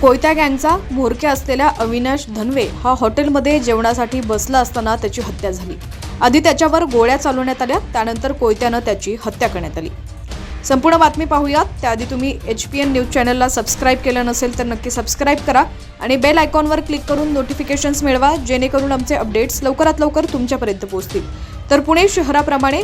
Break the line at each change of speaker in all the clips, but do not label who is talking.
कोयत्या गँगचा म्होरक्या असलेल्या अविनाश धनवे हा हॉटेलमध्ये जेवणासाठी बसला असताना त्याची हत्या झाली. आधी त्याच्यावर गोळ्या चालवण्यात आल्या त्यानंतर कोयत्यानं त्याची हत्या करण्यात आली. संपूर्ण बातमी पाहूयात. त्याआधी तुम्ही एच पी एन न्यूज चॅनलला सबस्क्राईब केलं नसेल तर नक्की सबस्क्राईब करा आणि बेल आयकॉनवर क्लिक करून नोटिफिकेशन्स मिळवा जेणेकरून आमचे अपडेट्स लवकरात लवकर तुमच्यापर्यंत पोहोचतील. तर पुणे शहराप्रमाणे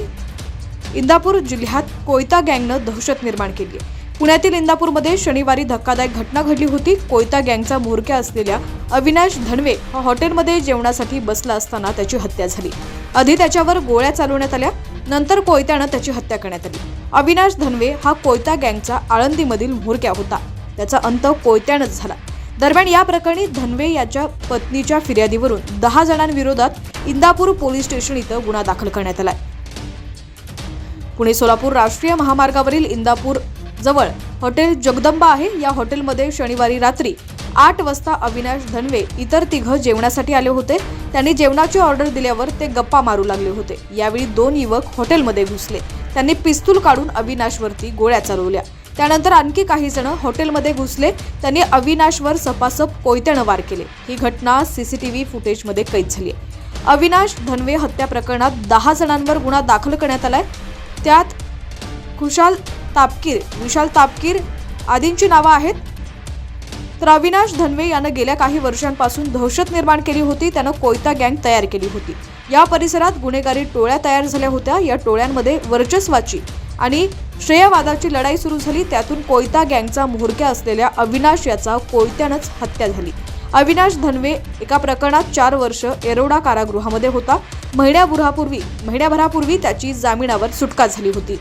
इंदापूर जिल्ह्यात कोयता गँगनं दहशत निर्माण केली आहे. पुण्यातील इंदापूरमध्ये शनिवारी धक्कादायक घटना घडली होती. कोयता गँगचा म्होरक्या असलेल्या अविनाश धनवे हा हॉटेलमध्ये जेवणासाठी बसला असताना त्याची हत्या झाली. आधी त्याच्यावर गोळ्या चालवण्यात आल्या नंतर कोयत्यानं त्याची हत्या करण्यात आली. अविनाश धनवे हा कोयता गँगचा आळंदीमधील म्होरक्या होता. त्याचा अंत कोयत्यानंच झाला. दरम्यान या प्रकरणी धनवे याच्या पत्नीच्या फिर्यादीवरून दहा जणांविरोधात इंदापूर पोलीस स्टेशन इथं गुन्हा दाखल करण्यात आलाय. पुणे सोलापूर राष्ट्रीय महामार्गावरील इंदापूर जवळ. हॉटेल जगदंबा आहे. या हॉटेलमध्ये शनिवारी रात्री आठ वाजता अविनाश धनवे इतर तिघं जेवणासाठी आले होते. त्यांनी जेवणाची ऑर्डर दिल्यावर ते गप्पा मारू लागले होते. यावेळी दोन युवक हॉटेलमध्ये घुसले. त्यांनी पिस्तूल काढून अविनाशवरती गोळ्या चालवल्या त्यानंतर आणखी काही जण हॉटेलमध्ये घुसले. त्यांनी अविनाशवर सपासप कोयत्यानं वार केले. ही घटना सीसीटीव्ही फुटेजमध्ये कैद झाली आहे. अविनाश धनवे हत्या प्रकरणात दहा जणांवर गुन्हा दाखल करण्यात आलाय. त्यात खुशाल तापकीर विशाल तापकीर आदींची नावं आहेत. तर अविनाश धनवे यानं गेल्या काही वर्षांपासून दहशत निर्माण केली होती. त्यानं कोयता गँग तयार केली होती. या परिसरात गुन्हेगारी टोळ्या तयार झाल्या होत्या. या टोळ्यांमध्ये वर्चस्वाची आणि श्रेयवादाची लढाई सुरू झाली. त्यातून कोयता गँगचा म्होरक्या असलेल्या अविनाश याचा कोयत्यानंच हत्या झाली. अविनाश धनवे एका प्रकरणात चार वर्ष एरोडा कारागृहामध्ये होता. महिन्याभरापूर्वी महिन्याभरापूर्वी त्याची जामिनावर सुटका झाली होती.